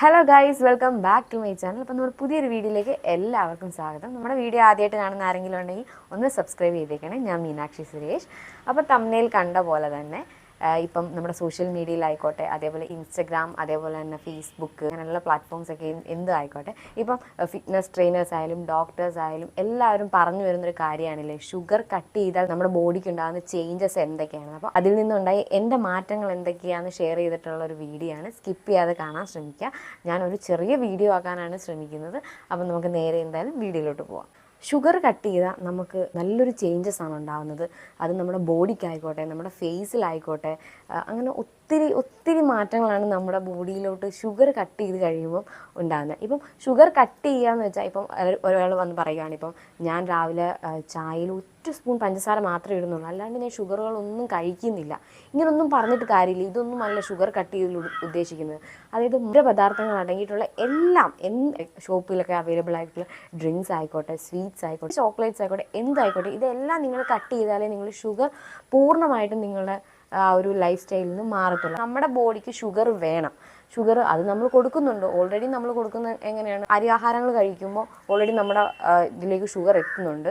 Hello guys welcome back to my channel അപ്പോൾ നമ്മുടെ പുതിയൊരു വീഡിയോയിലേക്ക് എല്ലാവർക്കും സ്വാഗതം. നമ്മുടെ വീഡിയോ ആദ്യമായിട്ട് കാണുന്ന ആരെങ്കിലും ഉണ്ടെങ്കിൽ ഒന്ന് സബ്സ്ക്രൈബ് ചെയ്തേക്കണേ. ഞാൻ മീനാക്ഷി സുരേഷ്. അപ്പോൾ തമ്മനയിൽ കണ്ട പോലെ തന്നെ ഇപ്പം നമ്മുടെ സോഷ്യൽ മീഡിയയിലായിക്കോട്ടെ അതേപോലെ ഇൻസ്റ്റഗ്രാം അതേപോലെ തന്നെ ഫേസ്ബുക്ക് അങ്ങനെയുള്ള പ്ലാറ്റ്ഫോംസ് ഒക്കെ എന്ത് ആയിക്കോട്ടെ. ഇപ്പം ഫിറ്റ്നസ് ട്രെയിനേഴ്സ് ആയാലും ഡോക്ടേഴ്സ് ആയാലും എല്ലാവരും പറഞ്ഞു വരുന്നൊരു കാര്യമാണല്ലേ ഷുഗർ കട്ട് ചെയ്താൽ നമ്മുടെ ബോഡിക്ക് ഉണ്ടാകുന്ന ചേഞ്ചസ് എന്തൊക്കെയാണ്? അപ്പോൾ അതിൽ നിന്നുണ്ടായി എന്റെ മാറ്റങ്ങൾ എന്തൊക്കെയാണെന്ന് ഷെയർ ചെയ്തിട്ടുള്ള ഒരു വീഡിയോ ആണ്. സ്കിപ്പ് ചെയ്യാതെ കാണാൻ ശ്രമിക്കുക. ഞാനൊരു ചെറിയ വീഡിയോ ആക്കാനാണ് ശ്രമിക്കുന്നത്. അപ്പം നമുക്ക് നേരെ എന്തായാലും വീഡിയോയിലോട്ട് പോവാം. ഷുഗർ കട്ട് ചെയ്താൽ നമുക്ക് നല്ലൊരു ചേഞ്ചസ് ആണ് ഉണ്ടാകുന്നത് അത് നമ്മുടെ ബോഡിക്കായിക്കോട്ടെ നമ്മുടെ ഫേസിലായിക്കോട്ടെ അങ്ങനെ ഒത്തിരി ഒത്തിരി മാറ്റങ്ങളാണ് നമ്മുടെ ബോഡിയിലോട്ട് ഷുഗർ കട്ട് ചെയ്ത് കഴിയുമ്പോൾ ഉണ്ടാകുന്നത്. ഇപ്പം ഷുഗർ കട്ട് ചെയ്യാന്ന് വെച്ചാൽ ഇപ്പം ഒരാൾ വന്ന് പറയുകയാണ് ഇപ്പം ഞാൻ രാവിലെ ചായയിൽ ഒറ്റ സ്പൂൺ പഞ്ചസാര മാത്രമേ ഇടുന്നുള്ളൂ. അല്ലാണ്ട് ഞാൻ ഷുഗറുകളൊന്നും കഴിക്കുന്നില്ല. ഇങ്ങനൊന്നും പറഞ്ഞിട്ട് കാര്യമില്ല. ഇതൊന്നും അല്ല ഷുഗർ കട്ട് ചെയ്ത് ഉദ്ദേശിക്കുന്നത്. അതായത് മുര പദാർത്ഥങ്ങൾ അടങ്ങിയിട്ടുള്ള എല്ലാം എന്ത് ഷോപ്പിലൊക്കെ അവൈലബിൾ ആയിട്ടുള്ള ഡ്രിങ്ക്സ് ആയിക്കോട്ടെ സ്വീറ്റ്സ് ആയിക്കോട്ടെ ചോക്ലേറ്റ്സ് ആയിക്കോട്ടെ എന്തായിക്കോട്ടെ ഇതെല്ലാം നിങ്ങൾ കട്ട് ചെയ്താലേ നിങ്ങൾ ഷുഗർ പൂർണമായിട്ടും നിങ്ങളുടെ ആ ഒരു ലൈഫ് സ്റ്റൈലിൽ നിന്ന് മാറത്തുള്ളൂ. നമ്മുടെ ബോഡിക്ക് ഷുഗർ വേണം. ഷുഗർ അത് നമ്മൾ കൊടുക്കുന്നുണ്ട്. ഓൾറെഡി നമ്മൾ കൊടുക്കുന്ന എങ്ങനെയാണ്? അരി ആഹാരങ്ങൾ കഴിക്കുമ്പോൾ ഓൾറെഡി നമ്മുടെ ഇതിലേക്ക് ഷുഗർ എത്തുന്നുണ്ട്.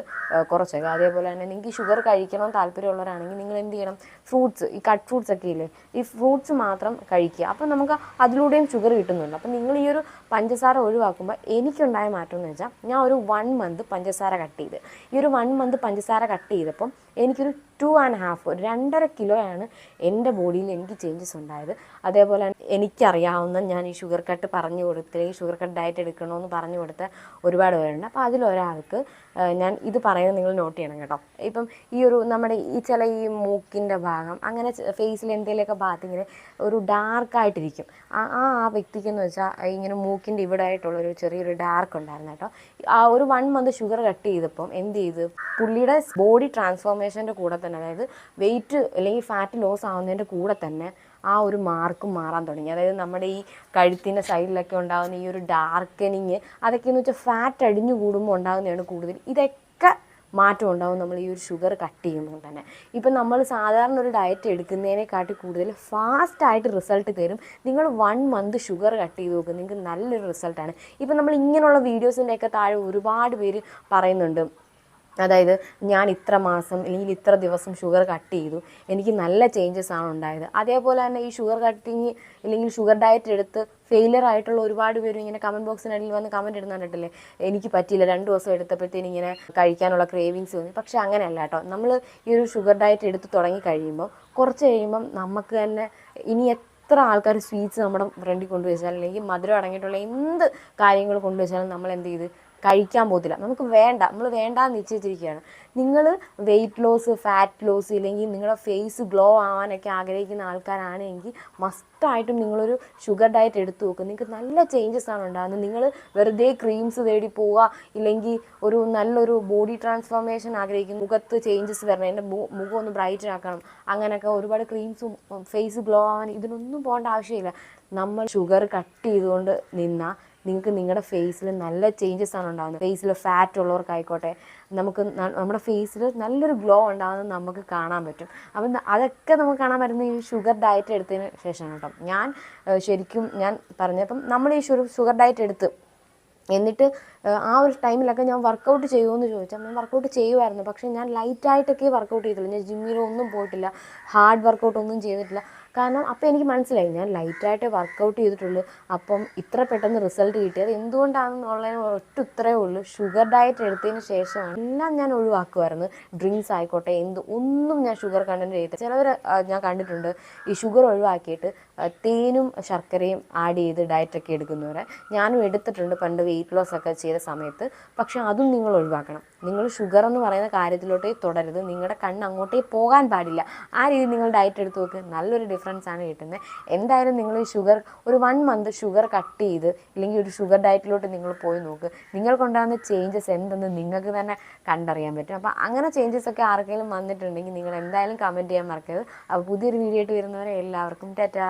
കുറച്ചൊക്കെ. അതേപോലെ തന്നെ നിങ്ങൾക്ക് ഷുഗർ കഴിക്കണം താല്പര്യമുള്ളവരാണെങ്കിൽ നിങ്ങൾ എന്ത് ചെയ്യണം? ഫ്രൂട്ട്സ് ഈ കട്ട് ഫ്രൂട്ട്സ് ഒക്കെ ഇല്ലേ? ഈ ഫ്രൂട്ട്സ് മാത്രം കഴിക്കുക. അപ്പം നമുക്ക് അതിലൂടെയും ഷുഗർ കിട്ടുന്നുണ്ട്. അപ്പം നിങ്ങൾ ഈ ഒരു പഞ്ചസാര ഒഴിവാക്കുമ്പോൾ എനിക്കുണ്ടായ മാറ്റം എന്ന് വെച്ചാൽ ഞാൻ ഒരു വൺ മന്ത് പഞ്ചസാര കട്ട് ചെയ്ത്. ഈ ഒരു വൺ മന്ത് പഞ്ചസാര കട്ട് ചെയ്തപ്പം എനിക്കൊരു ടു ആൻഡ് ഹാഫ് രണ്ടര കിലോയാണ് എന്റെ ബോഡിയിൽ എനിക്ക് ചേഞ്ചസ് ഉണ്ടായത്. അതേപോലെ എനിക്കറിയാവുന്ന ഞാൻ ഈ ഷുഗർ കട്ട് പറഞ്ഞു കൊടുത്ത് ഈ ഷുഗർ കട്ട് ഡയറ്റ് എടുക്കണമെന്ന് പറഞ്ഞു കൊടുത്ത ഒരുപാട് പേരുണ്ട്. അപ്പോൾ അതിലൊരാൾക്ക് ഞാൻ ഇത് പറയുന്നത് നിങ്ങൾ നോട്ട് ചെയ്യണം കേട്ടോ. ഇപ്പം ഈ ഒരു നമ്മുടെ ഈ ചില ഈ മൂക്കിന്റെ ഭാഗം അങ്ങനെ ഫേസിൽ എന്തെങ്കിലുമൊക്കെ ഭാഗത്ത് ഇങ്ങനെ ഒരു ഡാർക്കായിട്ടിരിക്കും ആ ആ വ്യക്തിക്കെന്ന് വെച്ചാൽ ഇങ്ങനെ മൂക്കിന്റെ ഇവിടെ ആയിട്ടുള്ള ഒരു ചെറിയൊരു ഡാർക്ക് ഉണ്ടായിരുന്നു കേട്ടോ. ആ ഒരു വൺ മന്ത് ഷുഗർ കട്ട് ചെയ്തപ്പം എന്ത് ചെയ്ത് പുള്ളിയുടെ ബോഡി ട്രാൻസ്ഫോർമേഷന്റെ കൂടെ തന്നെ അതായത് വെയിറ്റ് അല്ലെങ്കിൽ ഫാറ്റ് ലോസ് ആവുന്നതിന്റെ കൂടെ തന്നെ ആ ഒരു മാർക്കും മാറാൻ തുടങ്ങി. അതായത് നമ്മുടെ ഈ കഴുത്തിന്റെ സൈഡിലൊക്കെ ഉണ്ടാകുന്ന ഈ ഒരു ഡാർക്കനിങ് അതൊക്കെ എന്ന് വെച്ചാൽ ഫാറ്റ് അടിഞ്ഞു കൂടുമ്പോൾ ഉണ്ടാകുന്നതാണ് കൂടുതൽ. ഇതൊക്കെ മാറ്റം ഉണ്ടാവും നമ്മൾ ഈ ഒരു ഷുഗർ കട്ട് ചെയ്യുമ്പോൾ തന്നെ. ഇപ്പം നമ്മൾ സാധാരണ ഒരു ഡയറ്റ് എടുക്കുന്നതിനെക്കാട്ടി കൂടുതൽ ഫാസ്റ്റായിട്ട് റിസൾട്ട് തരും. നിങ്ങൾ വൺ മന്ത് ഷുഗർ കട്ട് ചെയ്ത് നോക്കും നിങ്ങൾക്ക് നല്ലൊരു റിസൾട്ടാണ് ഇപ്പം നമ്മൾ ഇങ്ങനെയുള്ള വീഡിയോസിന്റെയൊക്കെ താഴെ ഒരുപാട് പേര് പറയുന്നുണ്ട്. അതായത് ഞാൻ ഇത്ര മാസം അല്ലെങ്കിൽ ഇത്ര ദിവസം ഷുഗർ കട്ട് ചെയ്തു. എനിക്ക് നല്ല ചേഞ്ചസ് ആണ് ഉണ്ടായത്. അതേപോലെ തന്നെ ഈ ഷുഗർ കട്ടിങ് അല്ലെങ്കിൽ ഷുഗർ ഡയറ്റ് എടുത്ത് ഫെയിലിയർ ആയിട്ടുള്ള ഒരുപാട് പേരും ഇങ്ങനെ കമന്റ് ബോക്സിനടിയിൽ വന്ന് കമന്റ് ഇടുന്ന കണ്ടിട്ടില്ലേ? എനിക്ക് പറ്റിയില്ല. രണ്ട് ദിവസം എടുത്തപ്പോഴത്തേന് ഇങ്ങനെ കഴിക്കാനുള്ള ക്രേവിങ്സ് തോന്നി പക്ഷേ അങ്ങനെയല്ല കേട്ടോ. നമ്മൾ ഈ ഒരു ഷുഗർ ഡയറ്റ് എടുത്ത് തുടങ്ങി കഴിയുമ്പോൾ കുറച്ച് കഴിയുമ്പം നമുക്ക് തന്നെ ഇനി എത്ര ആൾക്കാർ സ്വീറ്റ്സ് നമ്മുടെ ഫ്രണ്ടിൽ കൊണ്ടുവച്ചാലും അല്ലെങ്കിൽ മധുരം അടങ്ങിയിട്ടുള്ള എന്ത് കാര്യങ്ങൾ കൊണ്ടുവച്ചാലും നമ്മൾ എന്ത് ചെയ്ത് കഴിക്കാൻ പോകത്തില്ല. നമുക്ക് വേണ്ട. നമ്മൾ വേണ്ടാന്ന് നിശ്ചയിച്ചിരിക്കുകയാണ്. നിങ്ങൾ വെയിറ്റ് ലോസ് ഫാറ്റ് ലോസ് ഇല്ലെങ്കിൽ നിങ്ങളുടെ ഫേസ് ഗ്ലോ ആവാനൊക്കെ ആഗ്രഹിക്കുന്ന ആൾക്കാരാണെങ്കിൽ മസ്റ്റായിട്ടും നിങ്ങളൊരു ഷുഗർ ഡയറ്റ് എടുത്തു നോക്കുക നിങ്ങൾക്ക് നല്ല ചേഞ്ചസ് ആണ് ഉണ്ടാകുന്നത്. നിങ്ങൾ വെറുതെ ക്രീംസ് തേടി പോവുക ഇല്ലെങ്കിൽ ഒരു നല്ലൊരു ബോഡി ട്രാൻസ്ഫോർമേഷൻ ആഗ്രഹിക്കുന്നു മുഖത്ത് ചേഞ്ചസ് വരണം. എന്റെ മുഖം ഒന്ന് ബ്രൈറ്റ് ആക്കണം. അങ്ങനെയൊക്കെ ഒരുപാട് ക്രീംസും ഫേസ് ഗ്ലോ ആവാൻ ഇതിനൊന്നും പോകേണ്ട ആവശ്യമില്ല. നമ്മൾ ഷുഗർ കട്ട് ചെയ്തുകൊണ്ട് നിന്നാൽ നിങ്ങൾക്ക് നിങ്ങളുടെ ഫേസിൽ നല്ല ചേഞ്ചസ് ആണ് ഉണ്ടാകുന്നത് ഫേസിൽ ഫാറ്റ് ഉള്ളവർക്കായിക്കോട്ടെ നമുക്ക് നമ്മുടെ ഫേസിൽ നല്ലൊരു ഗ്ലോ ഉണ്ടാകുന്നത് നമുക്ക് കാണാൻ പറ്റും. അപ്പം അതൊക്കെ നമുക്ക് കാണാൻ പറ്റുന്ന ഈ ഷുഗർ ഡയറ്റ് എടുത്തതിന് ശേഷമാണ് കേട്ടോ. ഞാൻ ശരിക്കും ഞാൻ പറഞ്ഞപ്പം നമ്മൾ ഈ ഷുഗർ ഡയറ്റ് എടുത്ത് എന്നിട്ട് ആ ഒരു ടൈമിലൊക്കെ ഞാൻ വർക്കൗട്ട് ചെയ്യുമെന്ന് ചോദിച്ചാൽ ഞാൻ വർക്കൗട്ട് ചെയ്യുമായിരുന്നു പക്ഷേ ഞാൻ ലൈറ്റായിട്ടൊക്കെ വർക്കൗട്ട് ചെയ്തിട്ടുള്ളൂ ഞാൻ ജിമ്മിലൊന്നും പോയിട്ടില്ല. ഹാർഡ് വർക്കൗട്ട് ഒന്നും ചെയ്തിട്ടില്ല. കാരണം അപ്പോൾ എനിക്ക് മനസ്സിലായി ഞാൻ ലൈറ്റായിട്ട് വർക്കൗട്ട് ചെയ്തിട്ടുള്ളൂ. അപ്പം ഇത്ര പെട്ടെന്ന് റിസൾട്ട് കിട്ടിയത് എന്തുകൊണ്ടാണെന്നുള്ളതിന് ഒറ്റ ഇത്രയേ ഉള്ളൂ. ഷുഗർ ഡയറ്റ് എടുത്തതിന് ശേഷമാണ് എല്ലാം ഞാൻ ഒഴിവാക്കുമായിരുന്നു. ഡ്രിങ്ക്സ് ആയിക്കോട്ടെ എന്ത് ഒന്നും ഞാൻ ഷുഗർ കണ്ടന്റ് ചെയ്തിട്ട് ചിലവർ ഞാൻ കണ്ടിട്ടുണ്ട് ഈ ഷുഗർ ഒഴിവാക്കിയിട്ട് തേനും ശർക്കരയും ആഡ് ചെയ്ത് ഡയറ്റൊക്കെ എടുക്കുന്നവരെ ഞാനും എടുത്തിട്ടുണ്ട്. പണ്ട് വെയിറ്റ് ലോസ് ഒക്കെ ചെയ്ത സമയത്ത്. പക്ഷെ അതും നിങ്ങൾ ഒഴിവാക്കണം. നിങ്ങൾ ഷുഗർ എന്ന് പറയുന്ന കാര്യത്തിലോട്ടേ തുടരുത് നിങ്ങളുടെ കണ്ണ് അങ്ങോട്ടേ പോകാൻ പാടില്ല. ആ രീതിയിൽ നിങ്ങൾ ഡയറ്റ് എടുത്ത് നോക്ക്. നല്ലൊരു ഡിഫറൻസ് ആണ് കിട്ടുന്നത് എന്തായാലും നിങ്ങൾ ഈ ഷുഗർ ഒരു വൺ മന്ത് ഷുഗർ കട്ട് ചെയ്ത് ഇല്ലെങ്കിൽ ഒരു ഷുഗർ ഡയറ്റിലോട്ട് നിങ്ങൾ പോയി നോക്ക്. നിങ്ങൾക്കുണ്ടാകുന്ന ചേഞ്ചസ് എന്തെന്ന് നിങ്ങൾക്ക് തന്നെ കണ്ടറിയാൻ പറ്റും. അപ്പോൾ അങ്ങനെ ചേഞ്ചസ് ഒക്കെ ആർക്കെങ്കിലും വന്നിട്ടുണ്ടെങ്കിൽ നിങ്ങൾ എന്തായാലും കമന്റ് ചെയ്യാൻ മറക്കരുത്. അപ്പോൾ പുതിയൊരു വീഡിയോ ആയിട്ട് വരുന്നവരെ എല്ലാവർക്കും ടാറ്റാ.